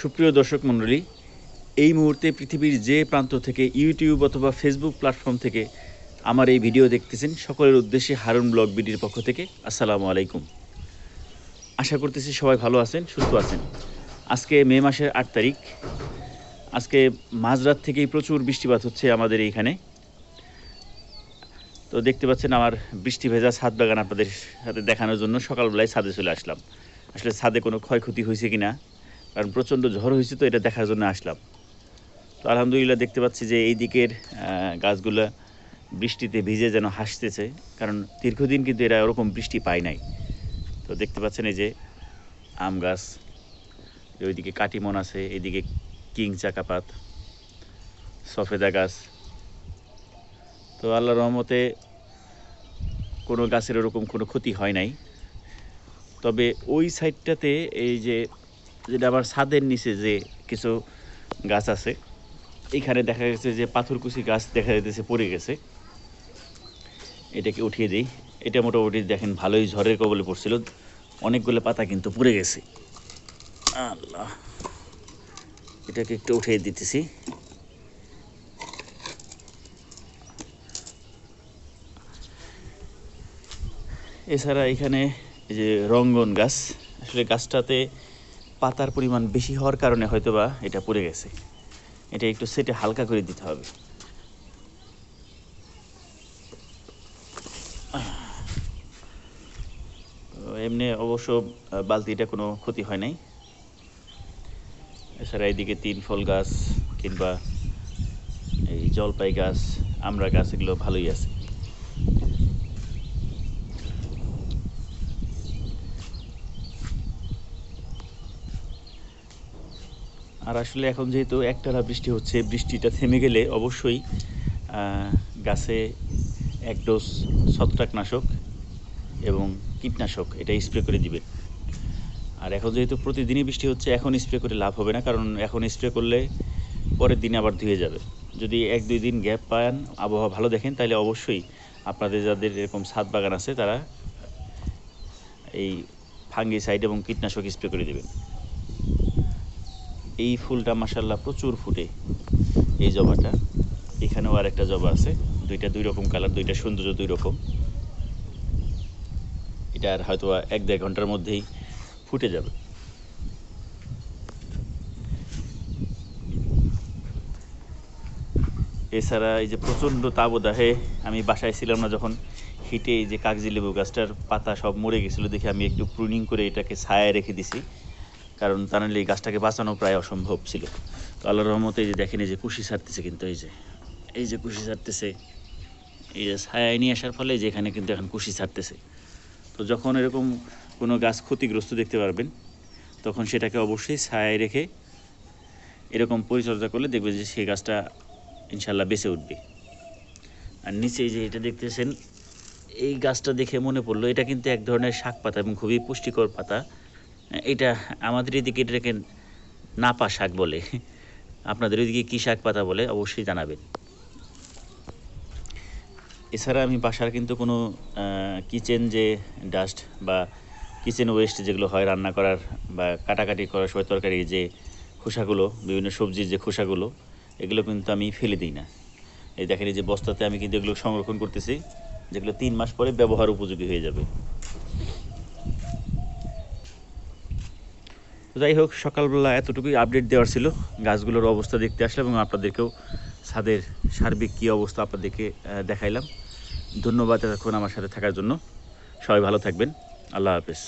সুপ্রিয় দর্শক মণ্ডলী, এই মুহূর্তে পৃথিবীর যে প্রান্ত থেকে ইউটিউব অথবা ফেসবুক প্ল্যাটফর্ম থেকে আমার এই ভিডিও দেখতেছেন, সকলের উদ্দেশ্যে হারুন ব্লগ বিডির পক্ষ থেকে আসসালামু আলাইকুম। আশা করতেছি সবাই ভালো আছেন, সুস্থ আছেন। আজকে মে মাসের আট তারিখ। আজকে মাঝরাত থেকেই প্রচুর বৃষ্টিপাত হচ্ছে আমাদের এইখানে। তো দেখতে পাচ্ছেন আমার বৃষ্টি ভেজা ছাদ বাগান আপনাদের সাথে দেখানোর জন্য সকালবেলায় ছাদে চলে আসলাম। আসলে ছাদে কোনো ক্ষয়ক্ষতি হয়েছে কিনা কারণ প্রচণ্ড ঝড় হয়েছে তো এটা দেখার জন্য আসলাম। তো আলহামদুলিল্লাহ দেখতে পাচ্ছি যে এই দিকের গাছগুলো বৃষ্টিতে ভিজে যেন হাসতেছে, কারণ দীর্ঘদিন কিন্তু এরা ওরকম বৃষ্টি পায় নাই। তো দেখতে পাচ্ছেন এই যে আম গাছ ওইদিকে কাটিমন আছে এইদিকে কিং চাকাপাত, সফেদা গাছ। তো আল্লাহ রহমতে কোনো গাছের ওরকম কোনো ক্ষতি হয় নাই। তবে ওই সাইডটাতে এই যে যেটা আবার ছাদের নিচে যে কিছু গাছ আছে এইখানে দেখা গেছে যে পাথরকুচি গাছ দেখা যেতেছে পড়ে গেছে। এটাকে উঠিয়ে দিই। এটা মোটামুটি দেখেন ভালোই ঝড়ের কবলে পড়ছিল। অনেকগুলো পাতা কিন্তু পড়ে গেছে। আল্লাহ। এটাকে একটু উঠিয়ে দিতেছি। এছাড়া এখানে যে রঙ্গন গাছ, আসলে গাছটাতে পাতার পরিমাণ বেশি হওয়ার কারণে হয়তোবা এটা পড়ে গেছে। এটা একটু সেটে হালকা করে দিতে হবে। এমনি অবশ্য বালতিটা কোনো ক্ষতি হয় নাই। এছাড়া এইদিকে তিন ফল গাছ কিংবা এই জলপাই গাছ আমরা গাছ, এগুলো ভালোই আছে। আর আসলে এখন যেহেতু একটানা বৃষ্টি হচ্ছে, বৃষ্টিটা থেমে গেলে অবশ্যই গাছে এক ডোজ ছত্রাকনাশক এবং কীটনাশক এটা স্প্রে করে দিবেন আর এখন যেহেতু প্রতিদিনই বৃষ্টি হচ্ছে, এখন স্প্রে করে লাভ হবে না, কারণ এখন স্প্রে করলে পরের দিনে আবার ধুয়ে যাবে। যদি এক দুই দিন গ্যাপ পান, আবহাওয়া ভালো দেখেন, তাহলে অবশ্যই আপনাদের যাদের এরকম ছাদ বাগান আছে, তারা এই ফাঙ্গিসাইড এবং কীটনাশক স্প্রে করে দেবেন। এই ফুলটা মাসাল্লাহ প্রচুর ফুটে, এই জবাটা। এখানেও আর একটা জবা আছে, দুইটা দুই রকম কালার, দুইটা সৌন্দর্য দুই রকম। এটা আর হয়তো এক দেড় ঘণ্টার মধ্যেই ফুটে যাবে। এছাড়া এই যে প্রচণ্ড তাবদাহে আমি বাসায় ছিলাম না যখন, হিটে এই যে কাগজি লেবু গাছটার পাতা সব মরে গেছিল দেখে আমি একটু প্রুনিং করে এটাকে ছায়ায় রেখে দিছি। কারণ তা নাহলে এই গাছটাকে বাঁচানো প্রায় অসম্ভব ছিল। তো আল্লাহ রহমতে এই যে দেখেন, এই যে কুশি ছাড়তেছে কিন্তু, এই যে এই যে কুশি ছাড়তেছে এই যে ছায়ায় নিয়ে আসার ফলে যে এখানে কিন্তু এখন কুশি ছাড়তেছে তো যখন এরকম কোনো গাছ ক্ষতিগ্রস্ত দেখতে পারবেন, তখন সেটাকে অবশ্যই ছায়ায় রেখে এরকম পরিচর্যা করলে দেখবে যে সেই গাছটা ইনশাল্লাহ বেঁচে উঠবে। আর নিচে যে এটা দেখতেছেন, এই গাছটা দেখে মনে পড়ল, এটা কিন্তু এক ধরনের শাক পাতা এবং খুবই পুষ্টিকর পাতা। এটা আমাদের এদিকে এটাকে নাপা শাক বলে। আপনাদের ওইদিকে কী শাক পাতা বলে অবশ্যই জানাবেন। এছাড়া আমি বাসার কিন্তু কোনো কিচেন যে ডাস্ট বা কিচেন ওয়েস্ট যেগুলো হয় রান্না করার বা কাটাকাটি করার সময় তরকারি যে খোসাগুলো, বিভিন্ন সবজির যে খোসাগুলো, এগুলো কিন্তু আমি ফেলে দিই না। এই দেখেন এই যে বস্তাতে আমি কিন্তু এগুলো সংরক্ষণ করতেছি, যেগুলো তিন মাস পরে ব্যবহার উপযোগী হয়ে যাবে। তো যাই হোক, সকালবেলা এতটুকুই আপডেট দেওয়ার ছিল। গাছগুলোর অবস্থা দেখতে আসলাম এবং আপনাদেরকেও ছাদের সার্বিক কী অবস্থা আপনাদেরকে দেখাইলাম। ধন্যবাদ এতক্ষণ আমার সাথে থাকার জন্য। সবাই ভালো থাকবেন। আল্লাহ হাফেজ।